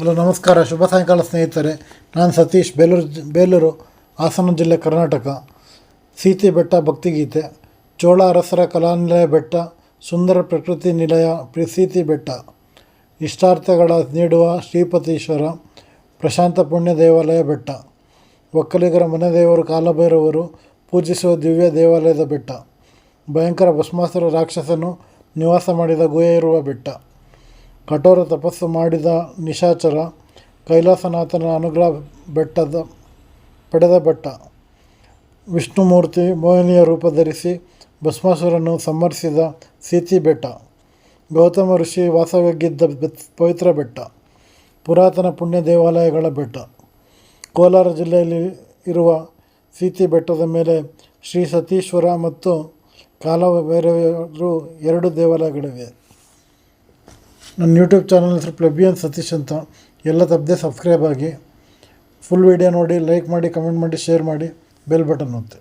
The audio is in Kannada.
ಹಲೋ, ನಮಸ್ಕಾರ. ಶುಭ ಸಾಯಂಕಾಲ ಸ್ನೇಹಿತರೆ. ನಾನು ಸತೀಶ್, ಬೇಲೂರು ಬೇಲೂರು, ಹಾಸನ ಜಿಲ್ಲೆ ಕರ್ನಾಟಕ. ಸೀತೆ ಬೆಟ್ಟ ಭಕ್ತಿಗೀತೆ. ಚೋಳ ಅರಸರ ಕಲಾನಿಲಯ ಬೆಟ್ಟ, ಸುಂದರ ಪ್ರಕೃತಿ ನಿಲಯ, ಪ್ರಿಸೀತಿ ಬೆಟ್ಟ. ಇಷ್ಟಾರ್ಥಗಳ ನೀಡುವ ಶ್ರೀಪತೀಶ್ವರ, ಪ್ರಶಾಂತ ಪುಣ್ಯ ದೇವಾಲಯ ಬೆಟ್ಟ. ಒಕ್ಕಲಿಗರ ಮನೆ ದೇವರು ಕಾಲಭೈರವರು ಪೂಜಿಸುವ ದಿವ್ಯ ದೇವಾಲಯದ ಬೆಟ್ಟ. ಭಯಂಕರ ಭಸ್ಮಾಸುರ ರಾಕ್ಷಸನು ನಿವಾಸ ಮಾಡಿದ ಗುಹೆ ಇರುವ ಬೆಟ್ಟ. ಕಠೋರ ತಪಸ್ಸು ಮಾಡಿದ ನಿಶಾಚರ ಕೈಲಾಸನಾಥನ ಅನುಗ್ರಹ ಬೆಟ್ಟದ ಪಡೆದ ಬೆಟ್ಟ. ವಿಷ್ಣುಮೂರ್ತಿ ಮೋಹಿನಿಯ ರೂಪ ಧರಿಸಿ ಭಸ್ಮಾಸುರನ್ನು ಸಂಹರಿಸಿದ ಸೀತಿ ಬೆಟ್ಟ. ಗೌತಮ ಋಷಿ ವಾಸವಾಗಿದ್ದ ಪವಿತ್ರ ಬೆಟ್ಟ. ಪುರಾತನ ಪುಣ್ಯ ದೇವಾಲಯಗಳ ಬೆಟ್ಟ. ಕೋಲಾರ ಜಿಲ್ಲೆಯಲ್ಲಿ ಇರುವ ಸೀತಿ ಬೆಟ್ಟದ ಮೇಲೆ ಶ್ರೀ ಸತೀಶ್ವರ ಮತ್ತು ಕಾಲಭೈರವರು ಎರಡು ದೇವಾಲಯಗಳಿವೆ. ನನ್ನ ಯೂಟ್ಯೂಬ್ ಚಾನಲ್ ಹೆಸರು ಪ್ಲಬಿಯನ್ ಸತೀಶ್ ಅಂತ. ಎಲ್ಲ ತಪ್ಪದೆ ಸಬ್ಸ್ಕ್ರೈಬ್ ಆಗಿ. ಫುಲ್ ವೀಡಿಯೋ ನೋಡಿ ಲೈಕ್ ಮಾಡಿ ಕಮೆಂಟ್ ಮಾಡಿ ಶೇರ್ ಮಾಡಿ ಬೆಲ್ ಬಟನ್ ಒತ್ತಿ.